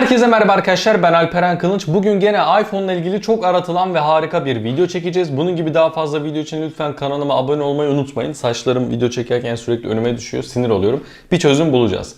Herkese merhaba arkadaşlar ben Alperen Kılınç. Bugün gene iPhone ile ilgili çok aratılan ve harika bir video çekeceğiz. Bunun gibi daha fazla video için lütfen kanalıma abone olmayı unutmayın. Saçlarım video çekerken sürekli önüme düşüyor. Sinir oluyorum. Bir çözüm bulacağız.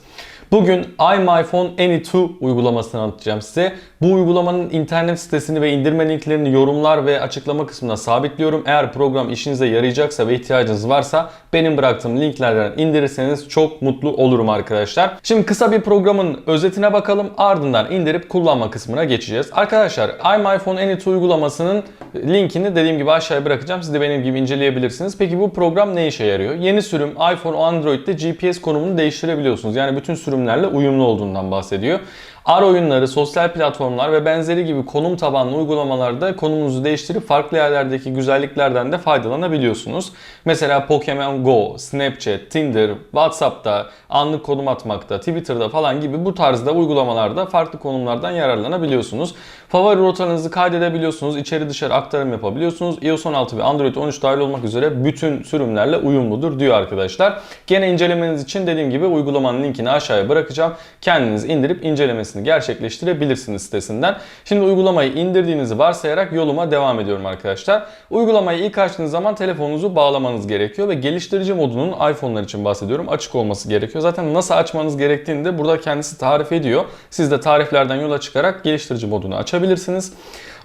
Bugün iMyPhone Any2 uygulamasını anlatacağım size. Bu uygulamanın internet sitesini ve indirme linklerini yorumlar ve açıklama kısmına sabitliyorum. Eğer program işinize yarayacaksa ve ihtiyacınız varsa benim bıraktığım linklerden indirirseniz çok mutlu olurum arkadaşlar. Şimdi kısa bir programın özetine bakalım. Ardından indirip kullanma kısmına geçeceğiz. Arkadaşlar iMyPhone Any2 uygulamasının linkini dediğim gibi aşağıya bırakacağım. Siz de benim gibi inceleyebilirsiniz. Peki bu program ne işe yarıyor? Yeni sürüm iPhone Android'de GPS konumunu değiştirebiliyorsunuz. Yani bütün sürümlerle uyumlu olduğundan bahsediyor. R oyunları, sosyal platformlar ve benzeri gibi konum tabanlı uygulamalarda konumunuzu değiştirip farklı yerlerdeki güzelliklerden de faydalanabiliyorsunuz. Mesela Pokemon Go, Snapchat, Tinder, WhatsApp'ta anlık konum atmakta, Twitter'da falan gibi bu tarzda uygulamalarda farklı konumlardan yararlanabiliyorsunuz. Favori rotanızı kaydedebiliyorsunuz, içeri dışarı aktarım yapabiliyorsunuz. iOS 16 ve Android 13 dahil olmak üzere bütün sürümlerle uyumludur diyor arkadaşlar. Gene incelemeniz için dediğim gibi uygulamanın linkini aşağıya bırakacağım. Kendiniz indirip incelemesini gerçekleştirebilirsiniz sitesinden. Şimdi uygulamayı indirdiğinizi varsayarak yoluma devam ediyorum arkadaşlar. Uygulamayı ilk açtığınız zaman telefonunuzu bağlamanız gerekiyor ve geliştirici modunun iPhone'lar için bahsediyorum açık olması gerekiyor. Zaten nasıl açmanız gerektiğini de burada kendisi tarif ediyor. Siz de tariflerden yola çıkarak geliştirici modunu açabilirsiniz.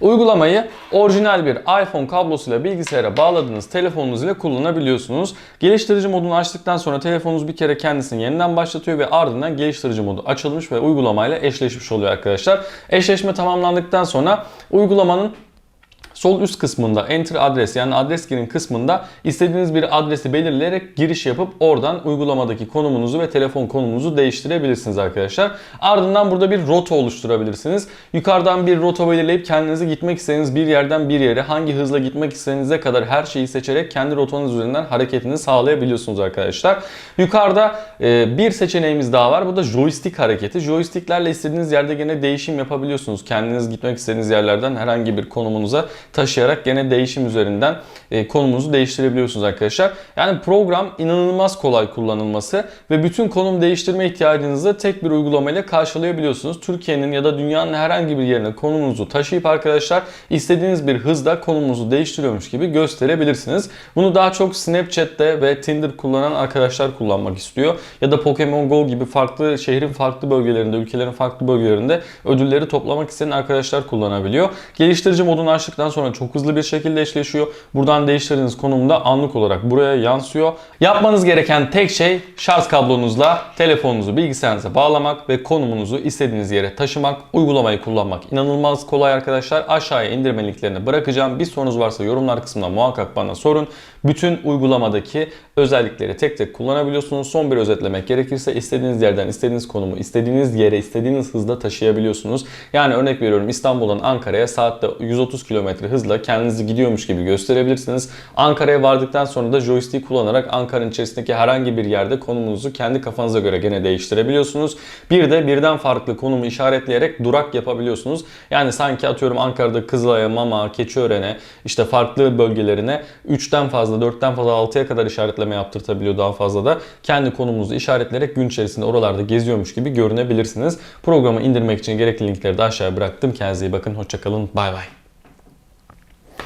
Uygulamayı orijinal bir iPhone kablosuyla bilgisayara bağladığınız telefonunuz ile kullanabiliyorsunuz. Geliştirici modunu açtıktan sonra telefonunuz bir kere kendisini yeniden başlatıyor ve ardından geliştirici modu açılmış ve uygulamayla eşleşmiş oluyor arkadaşlar. Eşleşme tamamlandıktan sonra uygulamanın Sol üst kısmında enter adres yani adres girin kısmında istediğiniz bir adresi belirleyerek giriş yapıp oradan uygulamadaki konumunuzu ve telefon konumunuzu değiştirebilirsiniz arkadaşlar. Ardından burada bir rota oluşturabilirsiniz. Yukarıdan bir rota belirleyip kendinizi gitmek istediğiniz bir yerden bir yere hangi hızla gitmek istediğinize kadar her şeyi seçerek kendi rotanız üzerinden hareketini sağlayabiliyorsunuz arkadaşlar. Yukarıda e, bir seçeneğimiz daha var. Bu da joystick hareketi. Joysticklerle istediğiniz yerde gene değişim yapabiliyorsunuz. Kendiniz gitmek istediğiniz yerlerden herhangi bir konumunuza taşıyarak gene değişim üzerinden e, konumunuzu değiştirebiliyorsunuz arkadaşlar. Yani program inanılmaz kolay kullanılması ve bütün konum değiştirme ihtiyacınızı tek bir uygulamayla karşılayabiliyorsunuz. Türkiye'nin ya da dünyanın herhangi bir yerine konumunuzu taşıyıp arkadaşlar istediğiniz bir hızda konumunuzu değiştiriyormuş gibi gösterebilirsiniz. Bunu daha çok Snapchat'te ve Tinder kullanan arkadaşlar kullanmak istiyor. Ya da Pokemon Go gibi farklı şehrin farklı bölgelerinde, ülkelerin farklı bölgelerinde ödülleri toplamak isteyen arkadaşlar kullanabiliyor. Geliştirici modunu açtıktan sonra çok hızlı bir şekilde eşleşiyor. Buradan değiştirdiğiniz konumda anlık olarak buraya yansıyor. Yapmanız gereken tek şey şarj kablonuzla telefonunuzu bilgisayarınıza bağlamak ve konumunuzu istediğiniz yere taşımak. Uygulamayı kullanmak inanılmaz kolay arkadaşlar. Aşağıya indirme linklerini bırakacağım. Bir sorunuz varsa yorumlar kısmında muhakkak bana sorun. Bütün uygulamadaki özellikleri tek tek kullanabiliyorsunuz. Son bir özetlemek gerekirse istediğiniz yerden istediğiniz konumu istediğiniz yere istediğiniz hızda taşıyabiliyorsunuz. Yani örnek veriyorum İstanbul'dan Ankara'ya saatte 130 hızla kendinizi gidiyormuş gibi gösterebilirsiniz. Ankara'ya vardıktan sonra da joystick kullanarak Ankara'nın içerisindeki herhangi bir yerde konumunuzu kendi kafanıza göre gene değiştirebiliyorsunuz. Bir de birden farklı konumu işaretleyerek durak yapabiliyorsunuz. Yani sanki atıyorum Ankara'da Kızılay'a, Mama, Keçiören'e işte farklı bölgelerine 3'ten fazla, 4'ten fazla 6'ya kadar işaretleme yaptırtabiliyor daha fazla da. Kendi konumunuzu işaretleyerek gün içerisinde oralarda geziyormuş gibi görünebilirsiniz. Programı indirmek için gerekli linkleri de aşağıya bıraktım. Kendinize iyi bakın. Hoşçakalın. Bay bay.